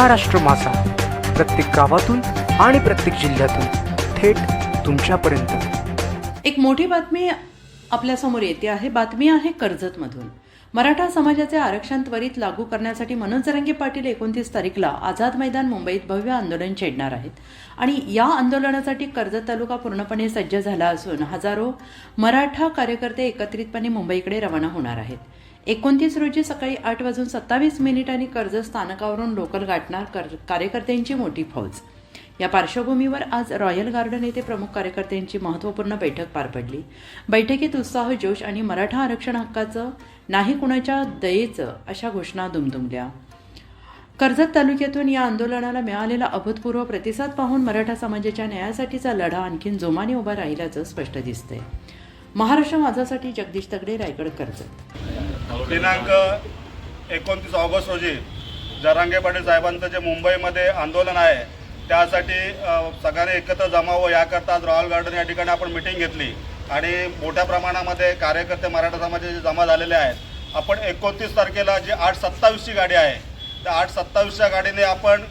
महाराष्ट्र मासा प्रत्येक गावातून आणि प्रत्येक जिल्ह्यातून थेट तुमच्यापर्यंत. एक मोठी बातमी आपल्यासमोर येते आहे. बातमी आहे कर्जतमधून. मराठा समाजाचे आरक्षण त्वरित लागू करण्यासाठी मनोज जरंगे पाटील एकोणतीस तारीखला आझाद मैदान मुंबईत भव्य आंदोलन छेडणार आहेत. आणि या आंदोलनासाठी कर्जत तालुका पूर्णपणे सज्ज झाला असून हजारो मराठा कार्यकर्ते एकत्रितपणे मुंबईकडे रवाना होणार आहेत. एकोणतीस रोजी सकाळी आठ वाजून सत्तावीस मिनिटांनी कर्जत स्थानकावरून लोकल गाठणार कर- कार्यकर्त्यांची मोठी फौज. या पार्श्वभूमीवर आज रॉयल गार्डन येथे प्रमुख कार्यकर्त्यांची महत्त्वपूर्ण बैठक पार पडली. बैठकीत उत्साह जोश आणि मराठा आरक्षण हक्काचं नाही कुणाच्या दयेचं अशा घोषणा दुमदुमल्या. कर्जत तालुक्यातून या आंदोलनाला मिळालेला अभूतपूर्व प्रतिसाद पाहून मराठा समाजाच्या न्यायासाठीचा लढा आणखीन जोमाने उभा राहिल्याचं स्पष्ट दिसतंय. महाराष्ट्र माझासाठी जगदीश तगडे रायगड कर्जत. दिनांक एकोणतीस ऑगस्ट रोजी जरांगे पाटील साहेबांचं जे मुंबईमध्ये आंदोलन आहे त्यासाठी सगळ्यांनी एकत्र जमावं याकरता आज रॉयल गार्डन या ठिकाणी आपण मिटिंग घेतली. आणि मोठ्या प्रमाणामध्ये कार्यकर्ते मराठा समाजाचे जमा झालेले आहेत आपण एकोणतीस तारखेला जी आठ सत्तावीसची गाडी आहे त्या आठ सत्तावीसच्या गाडीने आपण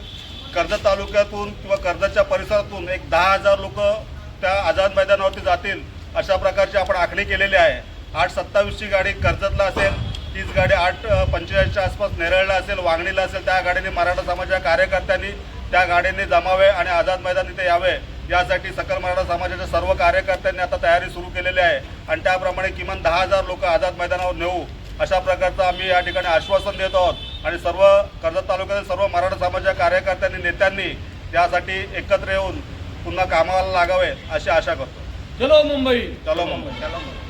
कर्जत तालुक्यातून किंवा कर्जतच्या परिसरातून एक दहा हजार लोक त्या आझाद मैदानावरती जातील अशा प्रकारची आपण आखणी केलेली आहे. आठ सत्तावीसची गाडी कर्जतला असेल तीच गाडी आठ पंचेचाळीसच्या आसपास नेरळला असेल वांगणीला असेल त्या गाडीने मराठा समाजाच्या कार्यकर्त्यांनी त्या गाडीने जमावे आणि आझाद मैदान इथे यावे. यासाठी सकल मराठा समाजाच्या सर्व कार्यकर्त्यांनी आता तयारी सुरू केलेली आहे. आणि त्याप्रमाणे किमान दहा हजार लोक आझाद मैदानावर नेऊ. अशा प्रकारचं आम्ही या ठिकाणी आश्वासन देत आहोत. आणि सर्व कर्जत तालुक्यातील सर्व मराठा समाजाच्या कार्यकर्त्यांनी नेत्यांनी यासाठी एकत्र येऊन पुन्हा कामाला लागावे अशी आशा करतो. चलो मुंबई चलो मुंबई. चलो मुंबई.